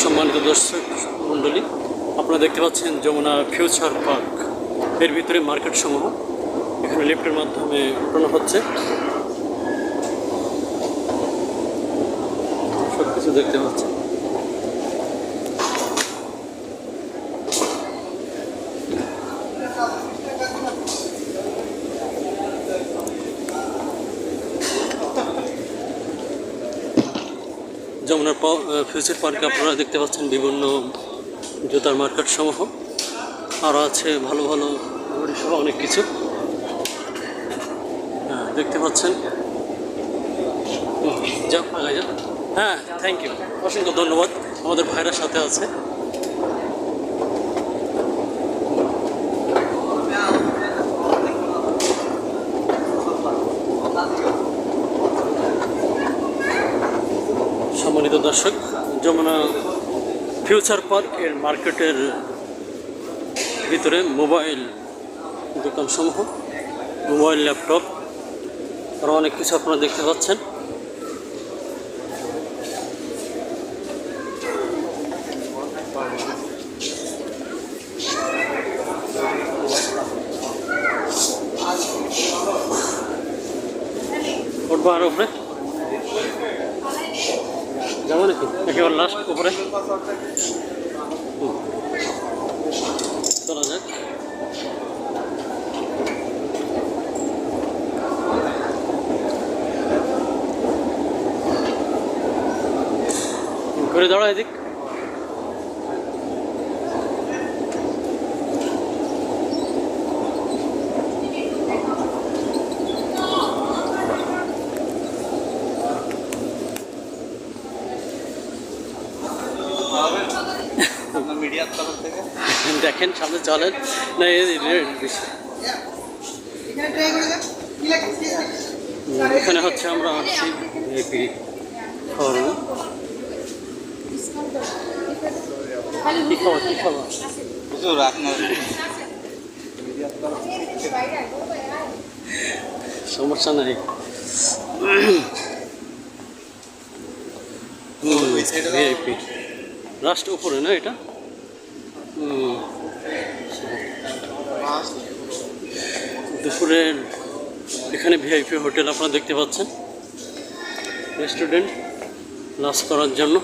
সম্মানিত দর্শক মণ্ডলী, আপনারা দেখতে পাচ্ছেন যমুনা ফিউচার পার্ক। এর ভিতরে মার্কেট সমূহ এখানে লিফটের মাধ্যমে উঠানো হচ্ছে। সব কিছু দেখতে পাচ্ছেন। যমুনার ফিউচার পার্কে আপনারা দেখতে পাচ্ছেন বিভিন্ন জুতার মার্কেট সমূহ। আরও আছে ভালো ভালো সহ অনেক কিছু। হ্যাঁ দেখতে পাচ্ছেন। যাও আগে যাক। হ্যাঁ থ্যাংক ইউ অসংখ্য ধন্যবাদ। আমাদের ভাইয়েরা সাথে আছে। সম্মানিত দর্শক, যমুনা ফিউচার পার্কের মার্কেটের ভিতরে মোবাইল দোকানসমূহ, মোবাইল ল্যাপটপ আরও অনেক কিছু আপনারা দেখতে পাচ্ছেন। উঠবো আর উপরে। যাব নাকি? একেবারে লাস্ট উপরে। চলা যাক। ঘুরে দাঁড়া এদিক। দেখেন সামনে চলেন। না এখানে হচ্ছে আমরা আসছি ভিআইপি ফর্ম কি খাবার কি খাবার? সমস্যা নাই। ভিআইপি লাস্ট উপরে না এটা? দুপুরের এখানে ভিআইপি হোটেল আপনারা দেখতে পাচ্ছেন। রেস্টুরেন্ট লাঞ্চ করার জন্য।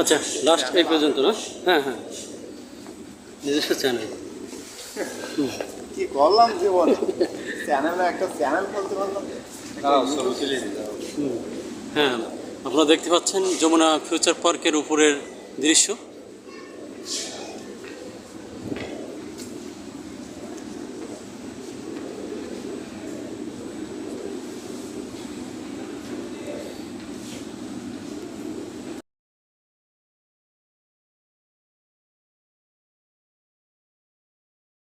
আচ্ছা লাস্ট এই পর্যন্ত না? হ্যাঁ হ্যাঁ। নিজস্ব চ্যানেল কি করলাম জীবন? চ্যানেলে একটা চ্যানেল বলতে পারলাম। হ্যাঁ আপনারা দেখতে পাচ্ছেন যমুনা ফিউচার পার্কের উপরের দৃশ্য।